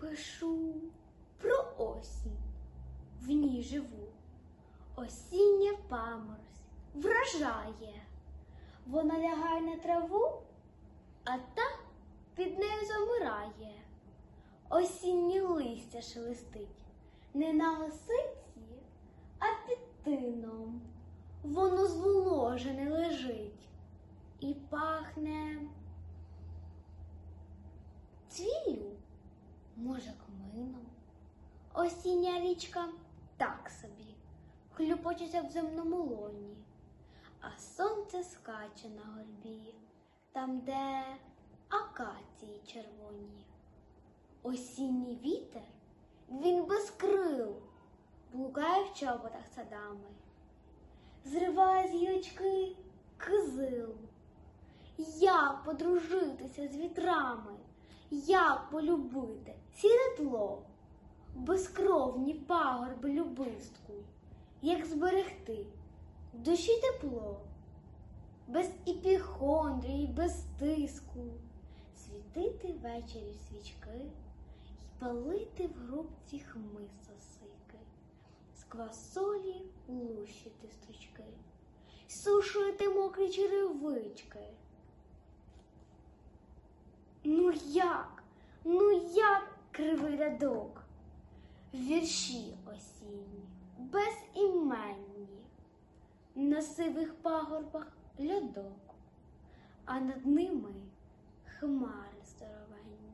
Пишу про осінь, в ній живу. Осіння паморозь вражає. Вона лягає на траву, а та під нею замирає. Осіннє листя шелестить не на осиці, а під тином. Воно зволожене лежить і пахне цвіллю, може, кмином. Осіння річка так собі, хлюпочеться в земному лоні, а сонце скаче на горбі, там, де акації червоні. Осінній вітер, він без крил, блукає в чоботах садами, зриває з гілочки кизил. Як подружитися з вітрами, як полюбити? Сіре безкровні пагорби любистку, як зберегти? Душі тепло, без іпіхондрії, без тиску, світити ввечері свічки. Й палити в грубці хмиз сосики, з квасолі лущити стручки, сушити мокрі черевички. Ну як? Ну як кривий рядок? Вірші осінні, безіменні, на сивих пагорбах льодок, а над ними хмари здоровенні.